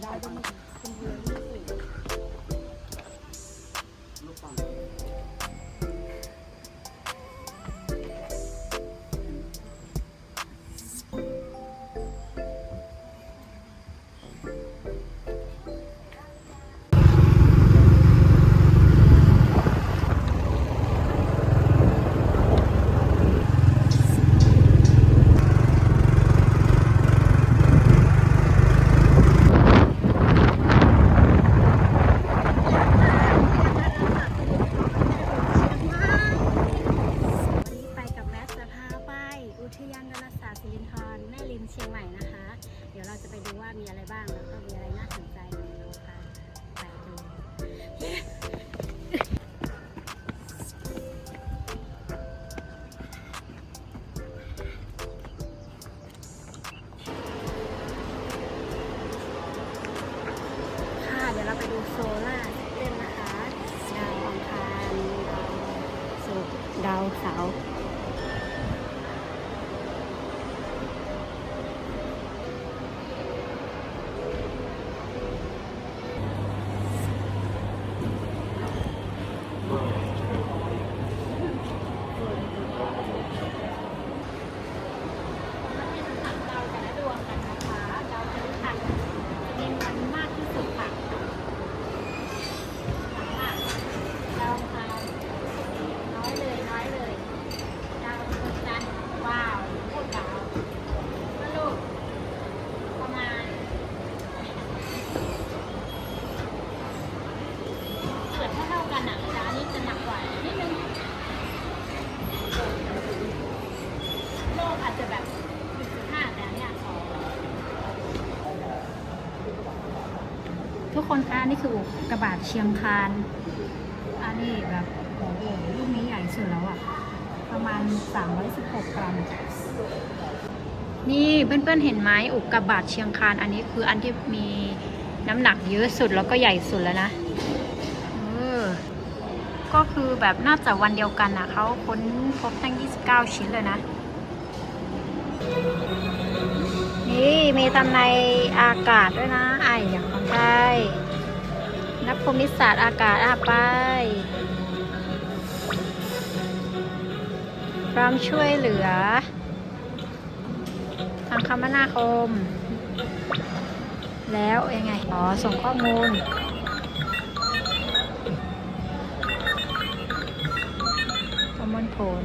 大家게 만. รินธรแม่ริมเชียงใหม่นะคะ เดี๋ยวเราจะไปดูว่ามีอะไรบ้างแล้วก็มีอะไรน่าสนใจเดี๋ยวเราไปดูค่ะเดี๋ยวเราไปดูโซ กิดเท่าๆกันะนี้จะหนักกว่านิดนึงโลกอาจจะแบบ1.5แต่อันเนี่ยสอทุกคนคะนี่คือกกาบาตเชียงคาน อันนี้แบบโอ้โหลูกนี้ใหญ่สุดแล้วอะประมาณ 316 กรัม นี่เพื่อนๆเห็นไหมอุกกาบาตเชียงคาน อันนี้คืออันที่มีน้ำหนักเยอะสุดแล้วก็ใหญ่สุดแล้วนะ ก็คือแบบน่าจะวันเดียวกันนะเขาค้นพบตั้ง 29 ชิ้นเลยนะ นี่มีตำในอากาศด้วยนะไออย่างของไทยนักภูมิศาสตร์อากาศอาไปพร้อมช่วยเหลือ ทางคมนาคม แล้วยังไง อ๋อ ส่งข้อมูล ผล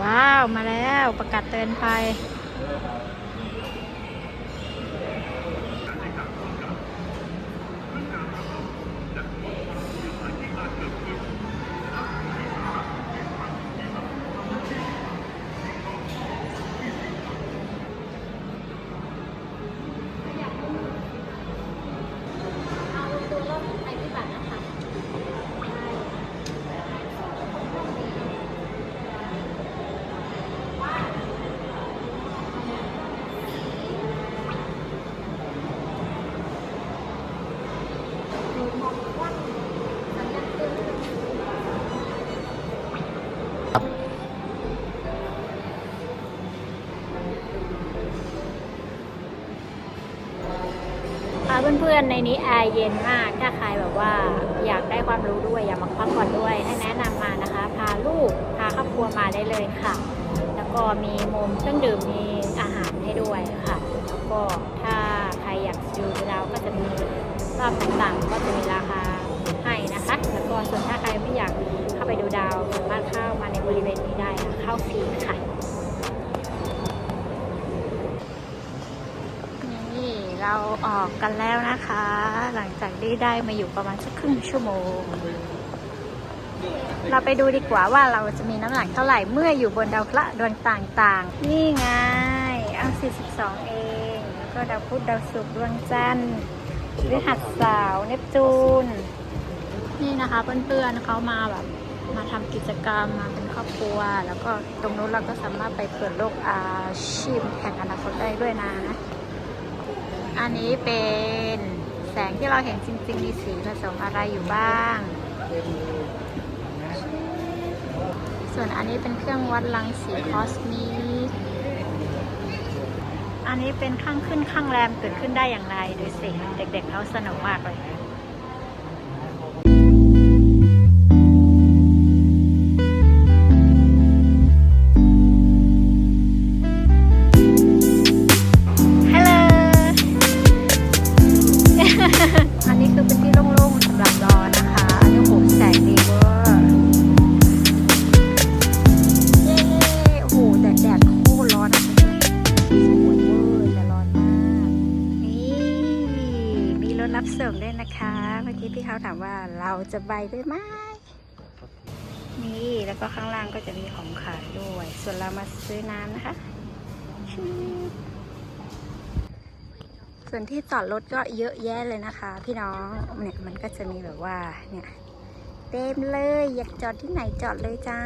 ว้าว มาแล้วประกาศเตือนภัย เพื่อนๆในนี้แอร์เย็นมากถ้าใครแบบว่าอยากได้ความรู้ด้วยอยากมาพักผ่อนด้วยให้แนะนำมานะคะ พาลูกพาครอบครัวมาได้เลยค่ะ แล้วก็มีมุมเครื่องดื่มมีอาหารให้ด้วยค่ะแล้วก็ถ้าใครอยากดูดาวก็จะมีรอบต่างๆก็จะมีราคาให้นะคะ แล้วก็ส่วนถ้าใครไม่อยากเข้าไปดูดาวสามารถเข้ามาในบริเวณนี้ได้เข้าฟรีค่ะ เราออกกันแล้วนะคะ หลังจากที่ได้มาอยู่ประมาณสักครึ่งชั่วโมง เราไปดูดีกว่าว่าเราจะมีน้ำหนักเท่าไหร่เมื่ออยู่บนดาวเคราะห์ดวงต่างๆ นี่ไงเอา42 เอง แล้วก็ดาวพุธดาวศุกร์ดวงจันทร์ฤหัสสาร์เนปจูน นี่นะคะเพื่อนๆเขามาแบบมาทำกิจกรรมมาเป็นครอบครัว แล้วก็ตรงนู้นเราก็สามารถไปเปิดโลกอาชีพแข่งอนาคตได้ด้วยนะ อันนี้เป็นแสงที่เราเห็นจริง ๆ มีสีผสมอะไรอยู่บ้าง ส่วนอันนี้เป็นเครื่องวัดรังสีคอสมิก อันนี้เป็นข้างขึ้นข้างแรมเกิดขึ้นได้อย่างไรดูสิ เด็กๆเขาสนุกมากเลย รถรับส่งด้วยนะคะ เมื่อกี้พี่เขาถามว่าเราจะไปด้วยไหมนี่แล้วก็ข้างล่างก็จะมีของขายด้วย ส่วนเรามาซื้อน้ำนะคะ ส่วนที่จอดรถก็เยอะแยะเลยนะคะ พี่น้องเนี่ยมันก็จะมีแบบว่าเนี่ยเต็มเลยอยากจอดที่ไหนจอดเลยจ้า